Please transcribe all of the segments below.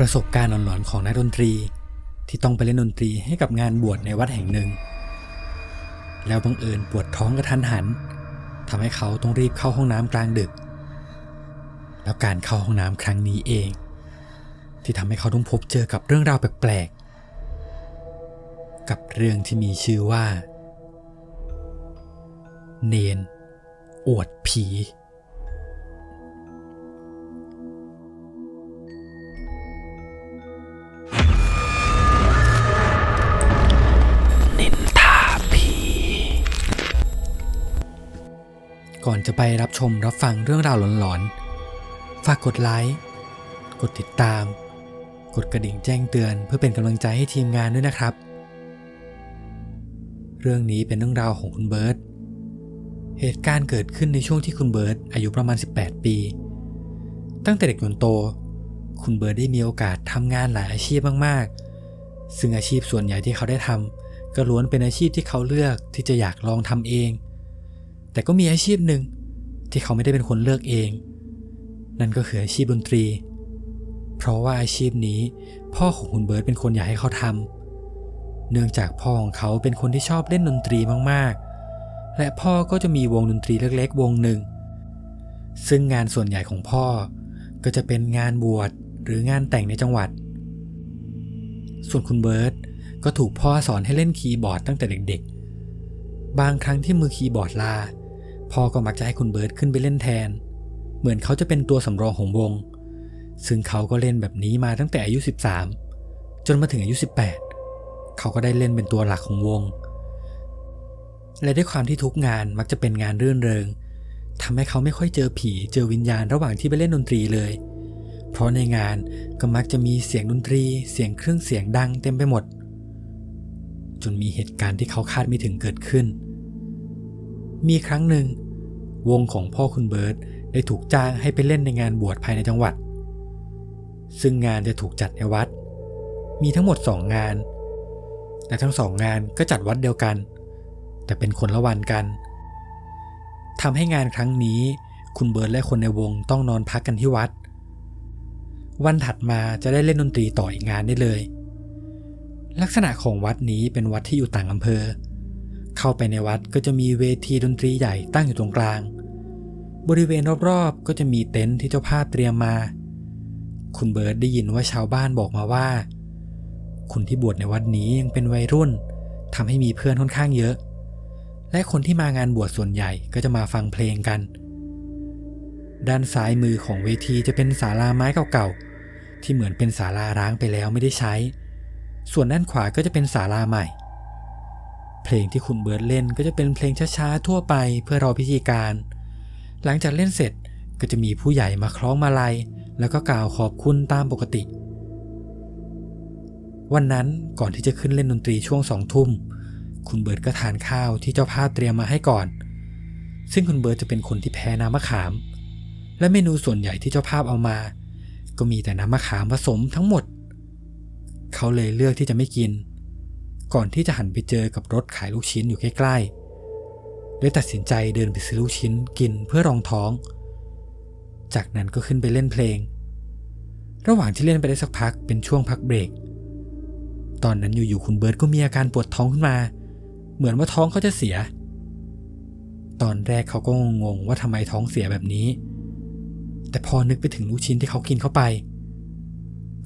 ประสบการณ์หลอนๆของนักดนตรี ที่ต้องไปเล่นดนตรีให้กับงานบวชในวัดแห่งหนึ่ง แล้วบังเอิญปวดท้องกระทันหันทำให้เขาต้องรีบเข้าห้องน้ำกลางดึก แล้วการเข้าห้องน้ำครั้งนี้เอง ที่ทำให้เขาต้องพบเจอกับเรื่องราวแปลกๆ กับเรื่องที่มีชื่อว่า เนนอวดผี ก่อนจะไปรับชมรับฟังเรื่องราวหลอนๆ ฝากกดไลค์ กดติดตาม กดกระดิ่งแจ้งเตือน เพื่อเป็นกำลังใจให้ทีมงานด้วยนะครับ เรื่องนี้เป็นเรื่องราวของคุณเบิร์ตเหตุการณ์เกิดขึ้นในช่วงที่คุณเบิร์ตอายุประมาณ 18 ปี ตั้งแต่เด็กจนโต คุณเบิร์ตได้มีโอกาสทำงานหลายอาชีพมากๆ ซึ่งอาชีพส่วนใหญ่ที่เขาได้ทำก็ล้วนเป็นอาชีพที่เขาเลือกที่จะอยากลองทำเอง แต่ก็มีอาชีพหนึ่งที่เขาไม่ได้เป็นคนเลือกเอง นั่นก็คืออาชีพดนตรี เพราะว่าอาชีพนี้ พ่อของคุณเบิร์ตเป็นคนอยากให้เขาทำเนื่องจากพ่อของเขาเป็นคนที่ชอบเล่นดนตรีมากๆ และพ่อก็จะมีวงดนตรีเล็กๆ วงหนึ่ง ซึ่งงานส่วนใหญ่ของพ่อก็จะเป็นงานบวชหรืองานแต่งในจังหวัด ส่วนคุณเบิร์ตก็ถูกพ่อสอนให้เล่นคีย์บอร์ดตั้งแต่เด็กๆ บางครั้งที่มือคีย์บอร์ดลา พ่อก็มักจะให้คุณเบิร์ตขึ้นไปเล่นแทน เหมือนเขาจะเป็นตัวสำรองของวง ซึ่งเขาก็เล่นแบบนี้มาตั้งแต่อายุ 13 จนมาถึงอายุ 18 เขาก็ได้เล่นเป็นตัวหลักของวง และด้วยความที่ทุกงานมักจะเป็นงานรื่นเริงทำให้เขาไม่ค่อยเจอผีเจอวิญญาณระหว่างที่ไปเล่นดนตรีเลย เพราะในงานก็มักจะมีเสียงดนตรี เสียงเครื่องเสียงดังเต็มไปหมด จนมีเหตุการณ์ที่เขาคาดไม่ถึงเกิดขึ้น มีครั้งหนึ่ง วงของพ่อคุณเบิร์ตได้ถูกจ้างให้ไปเล่นในงานบวชภายในจังหวัด ซึ่งงานจะถูกจัดในวัด มีทั้งหมดสองงานและทั้งสองงานก็จัดวัดเดียวกัน แต่เป็นคนละวันกันทำให้งานครั้งนี้ คุณเบิร์ตและคนในวงต้องนอนพักกันที่วัด วันถัดมาจะได้เล่นดนตรีต่ออีกงานได้เลย ลักษณะของวัดนี้เป็นวัดที่อยู่ต่างอำเภอ เข้าไปในวัดก็จะมีเวทีดนตรีใหญ่ตั้งอยู่ตรงกลาง บริเวณรอบๆก็จะมีเต็นท์ที่เจ้าภาพเตรียมมา คุณเบิร์ตได้ยินว่าชาวบ้านบอกมาว่าคุณที่บวชในวัดนี้ยังเป็นวัยรุ่นทำให้มีเพื่อนค่อนข้างเยอะ และคนที่มางานบวชส่วนใหญ่ก็จะมาฟังเพลงกัน ด้านซ้ายมือของเวทีจะเป็นศาลาไม้เก่าๆที่เหมือนเป็นศาลาร้างไปแล้วไม่ได้ใช้ ส่วนด้านขวาก็จะเป็นศาลาใหม่ เพลงที่คุณเบิร์ตเล่นก็จะเป็นเพลงช้าๆทั่วไปเพื่อรอพิธีการ หลังจากเล่นเสร็จก็จะมีผู้ใหญ่มาคล้องมาลัย แล้วก็กล่าวขอบคุณตามปกติ วันนั้นก่อนที่จะขึ้นเล่นดนตรีช่วงสองทุ่ม คุณเบิร์ตก็ทานข้าวที่เจ้าภาพเตรียมมาให้ก่อน ซึ่งคุณเบิร์ตจะเป็นคนที่แพ้น้ำมะขาม และเมนูส่วนใหญ่ที่เจ้าภาพเอามา ก็มีแต่น้ำมะขามผสมทั้งหมด เขาเลยเลือกที่จะไม่กิน ก่อนที่จะหันไปเจอกับรถขายลูกชิ้นอยู่ใกล้ๆเลยตัดสินใจเดินไปซื้อลูกชิ้นกินเพื่อรองท้อง จากนั้นก็ขึ้นไปเล่นเพลง ระหว่างที่เล่นไปได้สักพักเป็นช่วงพักเบรก ตอนนั้นอยู่ๆคุณเบิร์ตก็มีอาการปวดท้องขึ้นมา เหมือนว่าท้องเขาจะเสีย ตอนแรกเขาก็งงว่าทำไมท้องเสียแบบนี้ แต่พอนึกไปถึงลูกชิ้นที่เขากินเข้าไป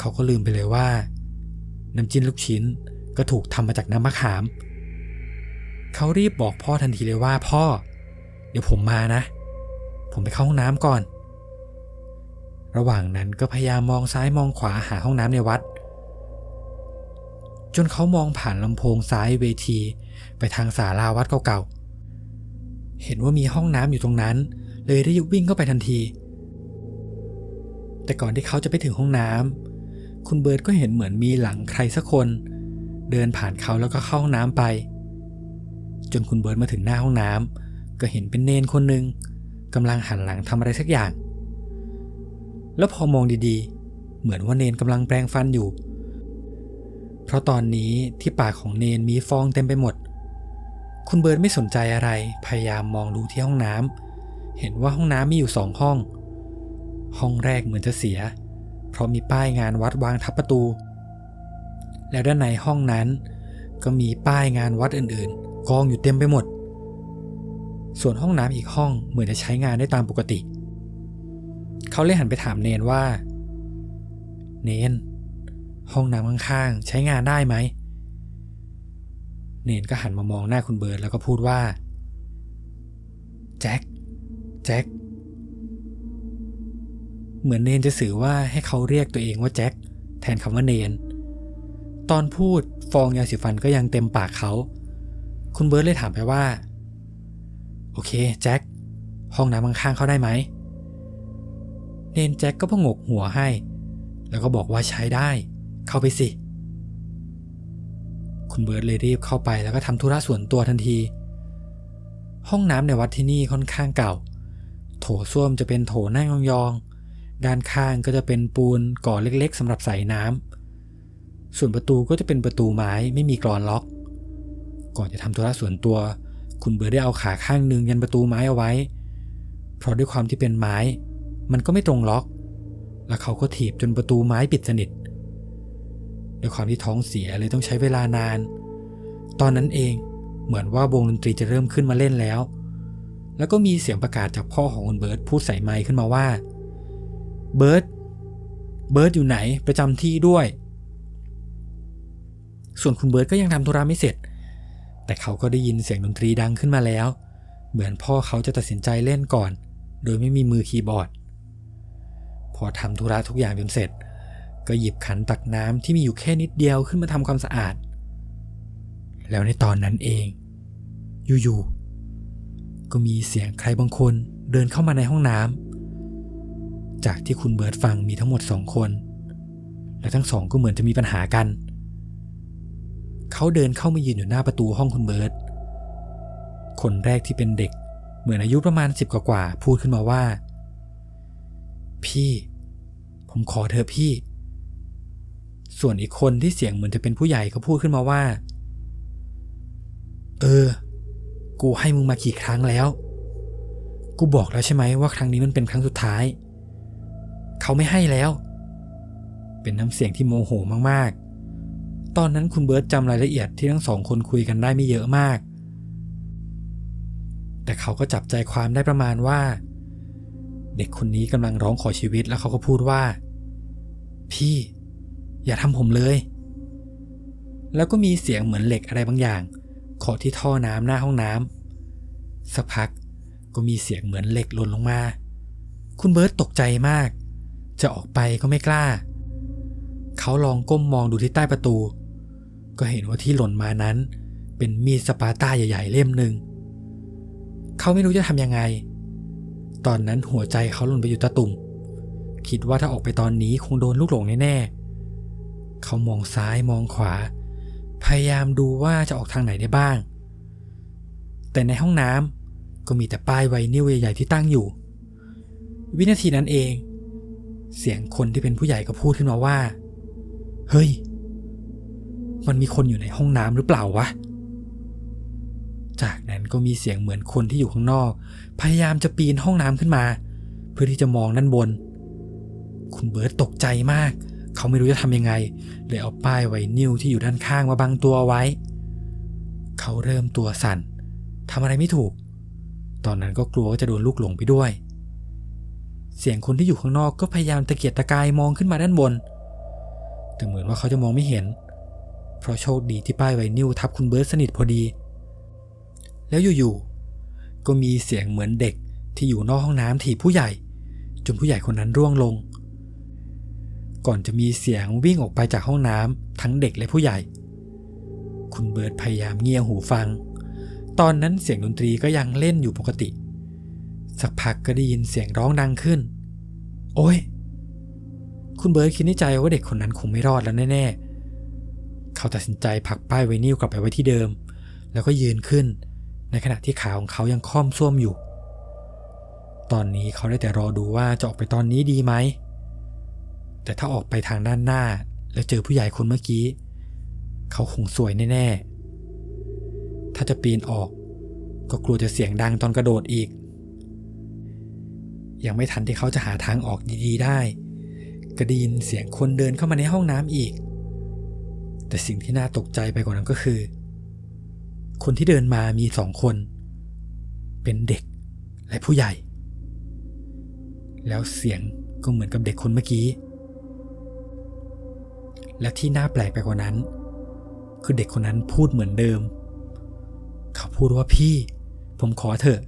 เขาก็ลืมไปเลยว่าน้ำจิ้มลูกชิ้น ก็ถูกทำมาจากน้ำมะขาม เขารีบบอกพ่อทันทีเลยว่าพ่อ เดี๋ยวผมมานะ ผมไปเข้าห้องน้ำก่อน ระหว่างนั้นก็พยายามมองซ้ายมองขวาหาห้องน้ำในวัด จนเขามองผ่านลำโพงซ้ายเวที ไปทางศาลาวัดเก่าๆ เห็นว่ามีห้องน้ำอยู่ตรงนั้น เลยรีบวิ่งเข้าไปทันที แต่ก่อนที่เขาจะไปถึงห้องน้ำคุณเบิร์ตก็เห็นเหมือนมีหลังใครสักคน เดินผ่านเขาแล้วก็เข้าห้องน้ำไป จนคุณเบิร์ตมาถึงหน้าห้องน้ำก็เห็นเป็นเนนคนหนึ่งกำลังหันหลังทำอะไรสักอย่าง แล้วพอมองดีๆ เหมือนว่าเนนกำลังแปรงฟันอยู่ เพราะตอนนี้ที่ปากของเนนมีฟองเต็มไปหมด คุณเบิร์ตไม่สนใจอะไร พยายามมองดูที่ห้องน้ำเห็นว่าห้องน้ำมีอยู่สองห้อง ห้องแรกเหมือนจะเสีย เพราะมีป้ายงานวัดวางทับประตู แล้วด้านในห้องนั้น ก็มีป้ายงานวัดอื่นๆกองอยู่เต็มไปหมด ส่วนห้องน้ำอีกห้องเหมือนจะใช้งานได้ตามปกติ เขาเลยหันไปถามเนนว่า เนน ห้องน้ำข้างๆใช้งานได้ไหม เนนก็หันมามองหน้าคุณเบิร์ดแล้วก็พูดว่า แจ็ค แจ็ค เหมือนเนนจะสื่อว่าให้เขาเรียกตัวเองว่าแจ็คแทนคำว่าเนน ตอนพูดฟองยาสีฟันก็ยังเต็มปากเขา คุณเบิร์ดเลยถามไปว่า โอเค แจ็ค ห้องน้ำข้างๆเขาได้ไหม เนนแจ็คก็พงกหัวให้ แล้วก็บอกว่าใช้ได้ เข้าไปสิ คุณเบิร์ดเลยรีบเข้าไปแล้วก็ทำธุระส่วนตัวทันที ห้องน้ำในวัดที่นี่ค่อนข้างเก่า โถส้วมจะเป็นโถนั่งยองๆ ด้านข้างก็จะเป็นปูนก่อเล็กๆสำหรับใส่น้ำ ส่วนประตูก็จะเป็นประตูไม้ไม่มีกรอนล็อก ก่อนจะทำธุระส่วนตัว คุณเบิร์ดได้เอาขาข้างหนึ่งยันประตูไม้เอาไว้ เพราะด้วยความที่เป็นไม้ มันก็ไม่ตรงล็อก แล้วเขาก็ถีบจนประตูไม้ปิดสนิท ด้วยความที่ท้องเสียเลยต้องใช้เวลานาน ตอนนั้นเองเหมือนว่าวงดนตรีจะเริ่มขึ้นมาเล่นแล้ว แล้วก็มีเสียงประกาศจากพ่อของคุณเบิร์ตพูดใส่ไมค์ขึ้นมาว่า เบิร์ตเบิร์ตอยู่ไหนประจำที่ด้วย ส่วนคุณเบิร์ตก็ยังทำธุระไม่เสร็จ แต่เขาก็ได้ยินเสียงดนตรีดังขึ้นมาแล้ว เหมือนพ่อเขาจะตัดสินใจเล่นก่อน โดยไม่มีมือคีย์บอร์ด พอทำธุระทุกอย่างจนเสร็จ ก็หยิบขันตักน้ำที่มีอยู่แค่นิดเดียวขึ้นมาทำความสะอาด แล้วในตอนนั้นเอง อยู่ๆก็มีเสียงใครบางคนเดินเข้ามาในห้องน้ำจากที่คุณเบิร์ตฟังมีทั้งหมดสองคนและทั้งสองก็เหมือนจะมีปัญหากัน เขาเดินเข้ามายืนอยู่หน้าประตูห้องคุณเบิร์ตคนแรกที่เป็นเด็ก เหมือนอายุประมาณสิบกว่าพูดขึ้นมาว่า พี่ ผมขอเธอพี่ ส่วนอีกคนที่เสียงเหมือนจะเป็นผู้ใหญ่ก็พูดขึ้นมาว่า เออ กูให้มึงมากี่ครั้งแล้ว กูบอกแล้วใช่ไหมว่าครั้งนี้มันเป็นครั้งสุดท้าย เขาไม่ให้แล้ว เป็นน้ำเสียงที่โมโหมากๆ ตอนนั้นคุณเบิร์ตจำรายละเอียดที่ทั้งสองคนคุยกันได้ไม่เยอะมาก แต่เขาก็จับใจความได้ประมาณว่า เด็กคนนี้กำลังร้องขอชีวิตแล้วเขาก็พูดว่า พี่ อย่าทำผมเลย แล้วก็มีเสียงเหมือนเหล็กอะไรบางอย่างเคาะที่ท่อน้ำหน้าห้องน้ำสักพักก็มีเสียงเหมือนเหล็กหล่นลงมา คุณเบิร์ตตกใจมาก จะออกไปก็ไม่กล้า เขาลองก้มมองดูที่ใต้ประตู ก็เห็นว่าที่หล่นมานั้น เป็นมีดสปาต้าใหญ่ๆเล่มหนึ่งเขาไม่รู้จะทำยังไง ตอนนั้นหัวใจเขาหล่นไปอยู่ตะตุ่ม คิดว่าถ้าออกไปตอนนี้คงโดนลูกหลงแน่ๆ เขามองซ้ายมองขวา พยายามดูว่าจะออกทางไหนได้บ้าง แต่ในห้องน้ำก็มีแต่ป้ายไวนิลใหญ่ๆที่ตั้งอยู่ วินาทีนั้นเอง เสียงคนที่เป็นผู้ใหญ่ก็พูดขึ้นมาว่า เฮ้ย มันมีคนอยู่ในห้องน้ำหรือเปล่าวะ จากนั้นก็มีเสียงเหมือนคนที่อยู่ข้างนอก พยายามจะปีนห้องน้ำขึ้นมา เพื่อที่จะมองด้านบน คุณเบิร์ตตกใจมาก เขาไม่รู้จะทำยังไงเลยเอาป้ายไวนิลที่อยู่ด้านข้างมาบังตัวไว้ เขาเริ่มตัวสั่นทำอะไรไม่ถูก ตอนนั้นก็กลัวว่าจะโดนลูกหลงไปด้วย เสียงคนที่อยู่ข้างนอกก็พยายามตะเกียกตะกายมองขึ้นมาด้านบน แต่เหมือนว่าเขาจะมองไม่เห็นเเพราะโชคดีที่ป้ายไวนิลทับคุณเบิร์ตสนิทพอดี แล้วอยู่ๆ ก็มีเสียงเหมือนเด็กที่อยู่นอกห้องน้ำถีบผู้ใหญ่ จนผู้ใหญ่คนนั้นร่วงลง ก่อนจะมีเสียงวิ่งออกไปจากห้องน้ำทั้งเด็กและผู้ใหญ่ คุณเบิร์ตพยายามเงี่ยหูฟัง ตอนนั้นเสียงดนตรีก็ยังเล่นอยู่ปกติ สักพักก็ได้ยินเสียงร้องดังขึ้น โอ้ยคุณเบิร์ตคิดในใจว่าเด็กคนนั้นคงไม่รอดแล้วแน่ๆ เขาตัดสินใจผักป้ายไวนิลกลับไปไว้ที่เดิม แล้วก็ยืนขึ้น ในขณะที่ขาของเขายังค่อมส้วมอยู่ ตอนนี้เขาได้แต่รอดูว่าจะออกไปตอนนี้ดีไหม แต่ถ้าออกไปทางด้านหน้า แล้วเจอผู้ใหญ่คนเมื่อกี้ เขาคงสวยแน่ๆ ถ้าจะปีนออก ก็กลัวจะเสียงดังตอนกระโดดอีก ยังไม่ทันที่เขาจะหาทางออกดีๆได้ก็ได้ยินเสียงคนเดินเข้ามาในห้องน้ำอีก แต่สิ่งที่น่าตกใจไปกว่านั้นก็คือ คนที่เดินมามีสองคน เป็นเด็กและผู้ใหญ่ แล้วเสียงก็เหมือนกับเด็กคนเมื่อกี้ และที่น่าแปลกไปกว่านั้น คือเด็กคนนั้นพูดเหมือนเดิม เขาพูดว่าพี่ ผมขอเถอะ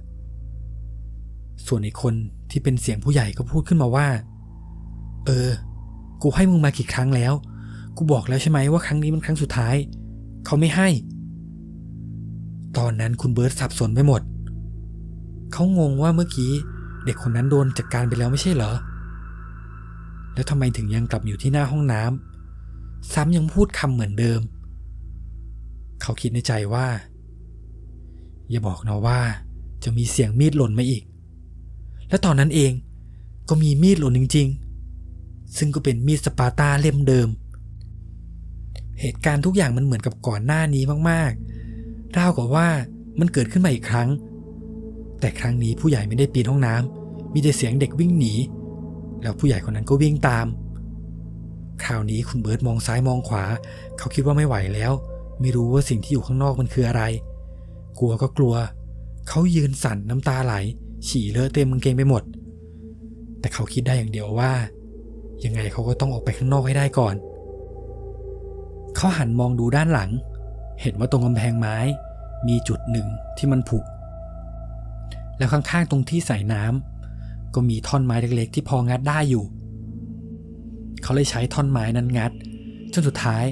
ส่วนอีกคนที่เป็นเสียงผู้ใหญ่ก็พูดขึ้นมาว่า เออ กูให้มึงมากี่ครั้งแล้ว กูบอกแล้วใช่ไหมว่าครั้งนี้มันครั้งสุดท้าย เขาไม่ให้ ตอนนั้นคุณเบิร์ตสับสนไปหมด เขางงว่าเมื่อกี้ เด็กคนนั้นโดนจัดการไปแล้วไม่ใช่เหรอ แล้วทำไมถึงยังกลับอยู่ที่หน้าห้องน้ำซ้ำยังพูดคำเหมือนเดิม เขาคิดในใจว่า อย่าบอกนะว่า จะมีเสียงมีดหล่นมาอีก และตอนนั้นเองก็มีมีดหล่นจริง ๆ ซึ่งก็เป็นมีดสปาร์ตาเล่มเดิม เหตุการณ์ทุกอย่างมันเหมือนกับก่อนหน้านี้มากๆราวกับว่ามันเกิดขึ้นมาอีกครั้ง แต่ครั้งนี้ผู้ใหญ่ไม่ได้ปีนห้องน้ำมีแต่เสียงเด็กวิ่งหนี แล้วผู้ใหญ่คนนั้นก็วิ่งตาม คราวนี้คุณเบิร์ตมองซ้ายมองขวา เขาคิดว่าไม่ไหวแล้ว ไม่รู้ว่าสิ่งที่อยู่ข้างนอกมันคืออะไร กลัวก็กลัว เขายืนสั่นน้ำตาไหล ฉี่เลอะเต็มกางเกงไปหมด แต่เขาคิดได้อย่างเดียวว่า ยังไงเขาก็ต้องออกไปข้างนอกให้ได้ก่อน เขาหันมองดูด้านหลัง เห็นว่าตรงกำแพงไม้ มีจุดหนึ่งที่มันผุ แล้วข้างๆตรงที่ใส่น้ำก็มีท่อนไม้เล็กๆ ที่พองัดได้อยู่ เขาเลยใช้ท่อนไม้นั้นงัด จนสุดท้าย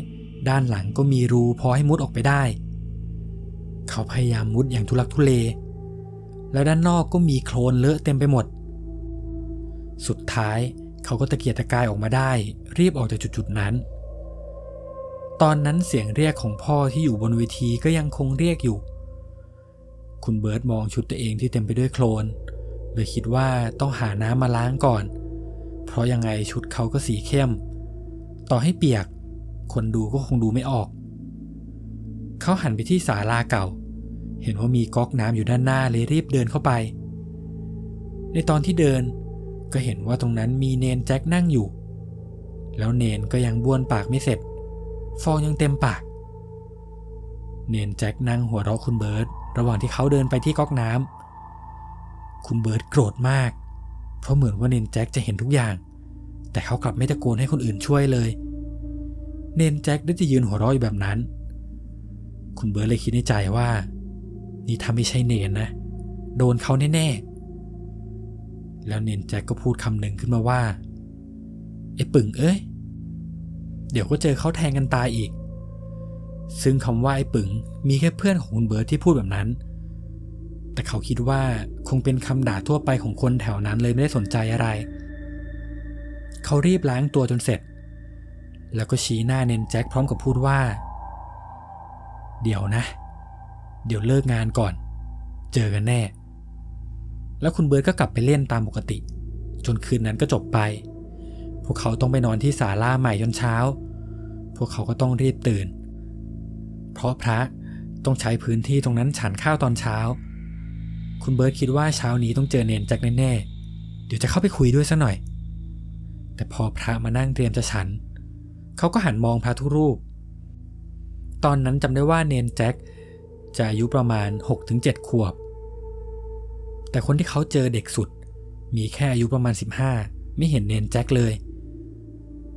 ด้านหลังก็มีรูพอให้มุดออกไปได้ เขาพยายามมุดอย่างทุลักทุเล แล้วด้านนอกก็มีโคลนเลอะเต็มไปหมด สุดท้ายเขาก็ตะเกียกตะกายออกมาได้ รีบออกจากจุดๆนั้น ตอนนั้นเสียงเรียกของพ่อที่อยู่บนเวทีก็ยังคงเรียกอยู่ คุณเบิร์ตมองชุดตัวเองที่เต็มไปด้วยโคลนเลยคิดว่าต้องหาน้ำมาล้างก่อน เพราะยังไงชุดเขาก็สีเข้ม ต่อให้เปียก คนดูก็คงดูไม่ออก เขาหันไปที่ศาลาเก่า เห็นว่ามีก๊อกน้ำอยู่ด้านหน้าเลยรีบเดินเข้าไป ในตอนที่เดินก็เห็นว่าตรงนั้นมีเนนแจ็คนั่งอยู่ แล้วเนนก็ยังบ้วนปากไม่เสร็จ ฟองยังเต็มปาก เนนแจ็คนั่งหัวเราะคุณเบิร์ตระหว่างที่เขาเดินไปที่ก๊อกน้ำคุณเบิร์ตโกรธมาก เพราะเหมือนว่าเนนแจ็คจะเห็นทุกอย่าง แต่เขากลับไม่ตะโกนให้คนอื่นช่วยเลย เนนแจ็คได้จะยืนหัวเราะอยู่แบบนั้น คุณเบิร์ตเลยคิดในใจว่า นี่ถ้าไม่ใช่เนนนะ โดนเขาแน่ๆ แล้วเนนแจ็คก็พูดคำหนึ่งขึ้นมาว่าไอ้ปึ่งเอ้ย เดี๋ยวก็เจอเขาแทงกันตายอีก ซึ่งคำว่าไอ้ปึ๋งมีแค่เพื่อนของคุณเบิร์ตที่พูดแบบนั้น แต่เขาคิดว่าคงเป็นคำด่าทั่วไปของคนแถวนั้นเลยไม่ได้สนใจอะไร เขารีบล้างตัวจนเสร็จ แล้วก็ชี้หน้าเนนแจ็คพร้อมกับพูดว่า เดี๋ยวนะ เดี๋ยวเลิกงานก่อน เจอกันแน่ แล้วคุณเบิร์ตก็กลับไปเล่นตามปกติ จนคืนนั้นก็จบไป พวกเขาต้องไปนอนที่ศาลาใหม่จนเช้า พวกเขาก็ต้องรีบตื่น เพราะพระต้องใช้พื้นที่ตรงนั้นฉันข้าวตอนเช้า คุณเบิร์ตคิดว่าเช้านี้ต้องเจอเนนแจ็คแน่ๆ เดี๋ยวจะเข้าไปคุยด้วยสัหน่อย แต่พอพระมานั่งเตรียมจะฉัน เขาก็หันมองพระทุกรูป ตอนนั้นจำได้ว่าเนนแจ็คจะอายุประมาณ 6-7 ขวบ แต่คนที่เขาเจอเด็กสุด มีแค่อายุประมาณ 15 ไม่เห็นเนนแจ็คเลย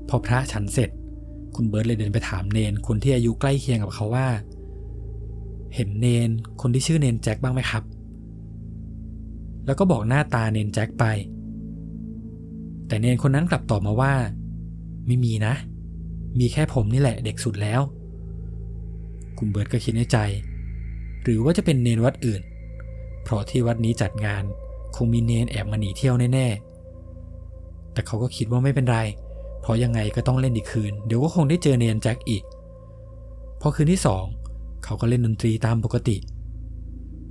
พอพระฉันเสร็จ คุณเบิร์ตเลยเดินไปถามเนน คนที่อายุใกล้เคียงกับเขาว่า เห็นเนนคนที่ชื่อเนนแจ็คบ้างไหมครับ แล้วก็บอกหน้าตาเนนแจ็คไป แต่เนนคนนั้นกลับตอบมาว่า ไม่มีนะ มีแค่ผมนี่แหละเด็กสุดแล้ว คุณเบิร์ตก็คิดในใจ หรือว่าจะเป็นเนนวัดอื่น เพราะที่วัดนี้จัดงานคงมีเนนแอบมาหนีเที่ยวแน่ๆแต่เขาก็คิดว่าไม่เป็นไรเพราะยังไงก็ต้องเล่นอีกคืน เดี๋ยวก็คงได้เจอเนยนแจ็คอีก พอคืนที่สองเขาก็เล่นดนตรีตามปกติ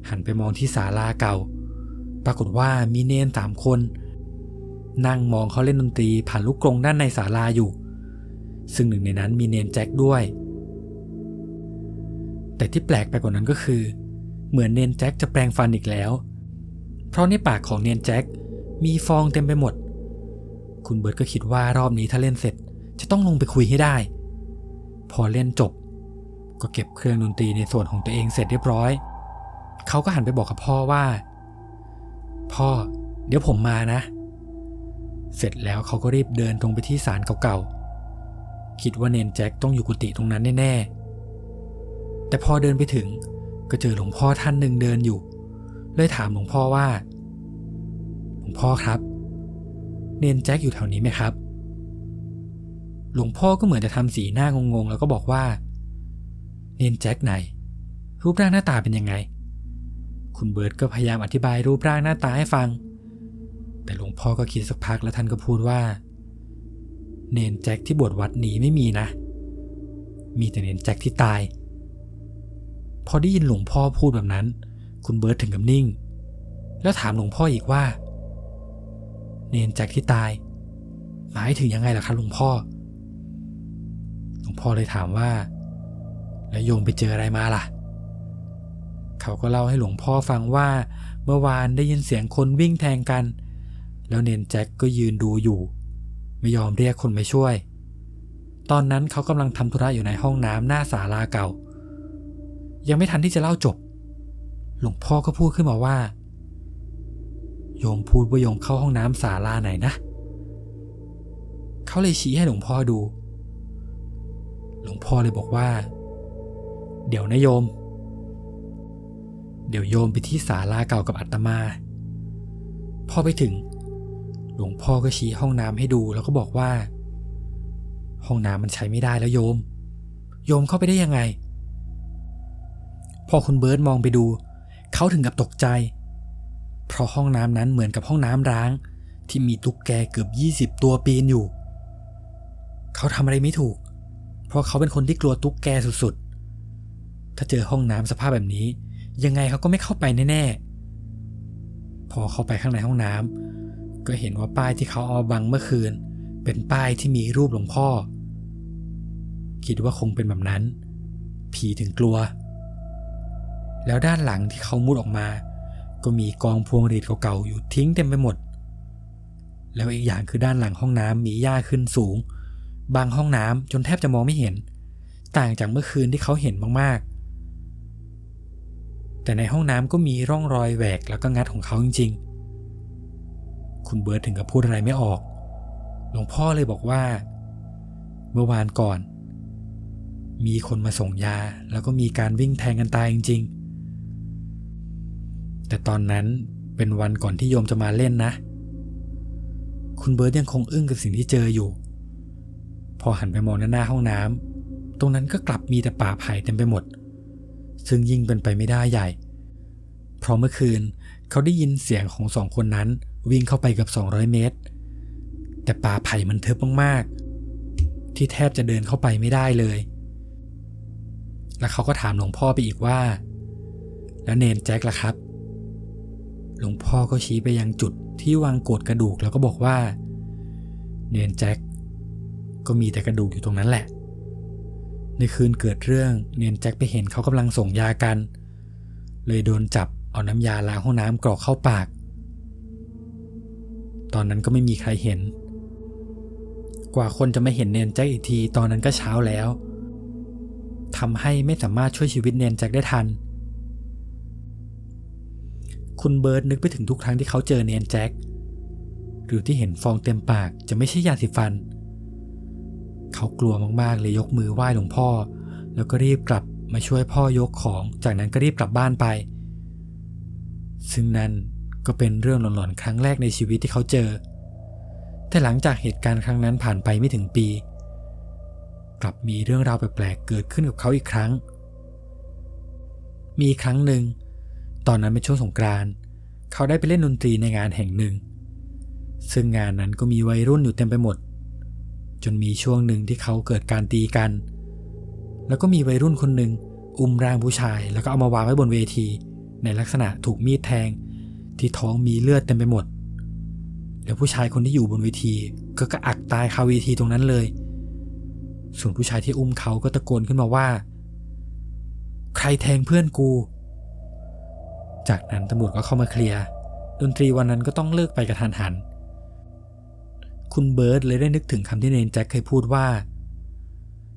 หันไปมองที่ศาลาเก่า ปรากฏว่ามีเนนสามคน นั่งมองเขาเล่นดนตรีผ่านลูกกรงด้านในศาลาอยู่ ซึ่งหนึ่งในนั้นมีเนนแจ็คด้วย แต่ที่แปลกไปกว่านั้นก็คือ เหมือนเนนแจ็คจะแปลงฟันอีกแล้ว เพราะในปากของเนนแจ็คมีฟองเต็มไปหมด คุณเบิร์ตก็คิดว่ารอบนี้ถ้าเล่นเสร็จ จะต้องลงไปคุยให้ได้ พอเล่นจบ ก็เก็บเครื่องดนตรีในส่วนของตัวเองเสร็จเรียบร้อย เขาก็หันไปบอกกับพ่อว่า พ่อ เดี๋ยวผมมานะ เสร็จแล้วเขาก็รีบเดินตรงไปที่ศาลเก่าๆ คิดว่าเนนแจ็คต้องอยู่กุฏิตรงนั้นแน่ๆ แต่พอเดินไปถึงก็เจอหลวงพ่อท่านหนึ่งเดินอยู่ เลยถามหลวงพ่อว่า หลวงพ่อครับ เนนแจ็คอยู่แถวนี้ไหมครับ หลวงพ่อก็เหมือนจะทำสีหน้างงๆ แล้วก็บอกว่า เนนแจ็คไหน รูปร่างหน้าตาเป็นยังไง คุณเบิร์ตก็พยายามอธิบายรูปร่างหน้าตาให้ฟัง แต่หลวงพ่อก็คิดสักพักแล้วท่านก็พูดว่า เนนแจ็คที่บวชวัดนี้ไม่มีนะ มีแต่เนนแจ็คที่ตาย พอได้ยินหลวงพ่อพูดแบบนั้น คุณเบิร์ตถึงกับนิ่ง แล้วถามหลวงพ่ออีกว่า เนนแจ็คที่ตาย หมายถึงยังไงล่ะครับหลวงพ่อ หลวงพ่อเลยถามว่า แล้วโยมไปเจออะไรมาล่ะ เขาก็เล่าให้หลวงพ่อฟังว่า เมื่อวานได้ยินเสียงคนวิ่งแทงกัน แล้วเนนแจ็คก็ยืนดูอยู่ ไม่ยอมเรียกคนมาช่วย ตอนนั้นเขากำลังทำธุระอยู่ในห้องน้ำหน้าศาลาเก่า ยังไม่ทันที่จะเล่าจบ หลวงพ่อก็พูดขึ้นมาว่า โยมพูดว่าโยมเข้าห้องน้ำศาลาไหนนะ เขาเลยชี้ให้หลวงพ่อดู หลวงพ่อเลยบอกว่า เดี๋ยวนะโยม เดี๋ยวโยมไปที่ศาลาเก่ากับอาตมา พอไปถึง หลวงพ่อก็ชี้ห้องน้ำให้ดูแล้วก็บอกว่า ห้องน้ำมันใช้ไม่ได้แล้วโยม โยมเข้าไปได้ยังไง พอคุณเบิร์ตมองไปดู เขาถึงกับตกใจเเพราะห้องน้ำนั้นเหมือนกับห้องน้ำร้าง ที่มีตุ๊กแกเกือบ 20 ตัวปีนอยู่ เขาทำอะไรไม่ถูก เพราะเขาเป็นคนที่กลัวตุ๊กแกสุดๆ ถ้าเจอห้องน้ำสภาพแบบนี้ ยังไงเขาก็ไม่เข้าไปแน่ๆ พอเข้าไปข้างในห้องน้ำก็เห็นว่าป้ายที่เขาเอาบังเมื่อคืน เป็นป้ายที่มีรูปหลวงพ่อ คิดว่าคงเป็นแบบนั้น ผีถึงกลัว แล้วด้านหลังที่เขามุดออกมา ก็มีกองพวงหรีดเก่าๆอยู่ทิ้งเต็มไปหมด แล้วอีกอย่างคือด้านหลังห้องน้ำมีหญ้าขึ้นสูง บางห้องน้ำจนแทบจะมองไม่เห็น ต่างจากเมื่อคืนที่เขาเห็นมากๆ แต่ในห้องน้ำก็มีร่องรอยแหวกแล้วก็งัดของเขาจริงๆ คุณเบิร์ตถึงกับพูดอะไรไม่ออก หลวงพ่อเลยบอกว่า เมื่อวานก่อน มีคนมาส่งยาแล้วก็มีการวิ่งแทงกันตายจริงๆ แต่ตอนนั้นเป็นวันก่อนที่โยมจะมาเล่นนะ คุณเบิร์ตยังคงอึ้งกับสิ่งที่เจออยู่ พอหันไปมองด้านหน้าห้องน้ำตรงนั้นก็กลับมีแต่ป่าไผ่เต็มไปหมด ซึ่งยิ่งเป็นไปไม่ได้ใหญ่ เพราะเมื่อคืนเขาได้ยินเสียงของสองคนนั้นวิ่งเข้าไปเกับ 200 เมตร แต่ป่าไผ่มันทึบมากๆ ที่แทบจะเดินเข้าไปไม่ได้เลย แล้วเขาก็ถามหลวงพ่อไปอีกว่า แล้วเนนแจ็คล่ะครับ หลวงพ่อก็ชี้ไปยังจุดที่วางโกดกระดูกแล้วก็บอกว่า เนนแจ็คก็มีแต่กระดูกอยู่ตรงนั้นแหละ ในคืนเกิดเรื่องเนนแจ็คไปเห็นเขากำลังส่งยากัน เลยโดนจับเอาน้ำยาล้างห้องน้ำกรอกเข้าปาก ตอนนั้นก็ไม่มีใครเห็น กว่าคนจะมาเห็นเนนแจ็คอีกที ตอนนั้นก็เช้าแล้วทำให้ไม่สามารถช่วยชีวิตเนนแจ็คได้ทัน คุณเบิร์ตนึกไปถึงทุกครั้งที่เขาเจอเนนแจ็คหรือที่เห็นฟองเต็มปากจะไม่ใช่ยาสีฟัน เขากลัวมากๆเลยยกมือไหว้หลวงพ่อ แล้วก็รีบกลับมาช่วยพ่อยกของ จากนั้นก็รีบกลับบ้านไป ซึ่งนั่นก็เป็นเรื่องหลอนๆครั้งแรกในชีวิตที่เขาเจอ แต่หลังจากเหตุการณ์ครั้งนั้นผ่านไปไม่ถึงปี กลับมีเรื่องราวแปลกๆเกิดขึ้นกับเขาอีกครั้ง มีครั้งหนึ่ง ตอนนั้นเป็นช่วงสงกรานต์เขาได้ไปเล่นดนตรีในงานแห่งหนึ่ง ซึ่งงานนั้นก็มีวัยรุ่นอยู่เต็มไปหมด จนมีช่วงหนึ่งที่เขาเกิดการตีกัน แล้วก็มีวัยรุ่นคนหนึ่งอุ้มร่างผู้ชาย แล้วก็เอามาวางไว้บนเวที ในลักษณะถูกมีดแทง ที่ท้องมีเลือดเต็มไปหมด แล้วผู้ชายคนที่อยู่บนเวที ก็กระอักตายคาเวทีตรงนั้นเลย ส่วนผู้ชายที่อุ้มเขาก็ตะโกนขึ้นมาว่า ใครแทงเพื่อนกู จากนั้นตำรวจก็เข้ามาเคลียร์ดนตรีวันนั้นก็ต้องเลิกไปกระทันหัน คุณเบิร์ตเลยได้นึกถึงคำที่เนนแจ็คเคยพูดว่า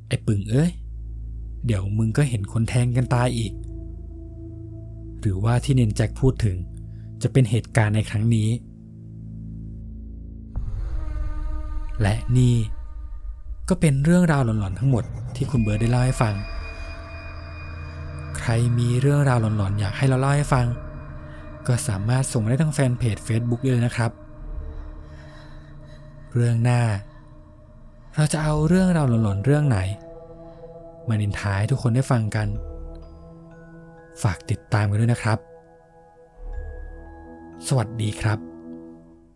ไอ้ปึงเอ้ย เดี๋ยวมึงก็เห็นคนแทงกันตายอีก หรือว่าที่เนนแจ็คพูดถึง จะเป็นเหตุการณ์ในครั้งนี้ และนี่ก็เป็นเรื่องราวหลอนๆทั้งหมดที่คุณเบิร์ดได้เล่าให้ฟัง รมีเรื่องราวหลอนๆ อยากให้เราเล่าให้ฟัง ก็สามารถส่งมาได้ทางแฟนเพจ Facebook ได้เลยนะครับ เรื่องหน้า เราจะเอาเรื่องราวหลอนๆ เรื่องไหน มานินท้ายทุกคนได้ฟังกัน ฝากติดตามกันด้วยนะครับ สวัสดีครับ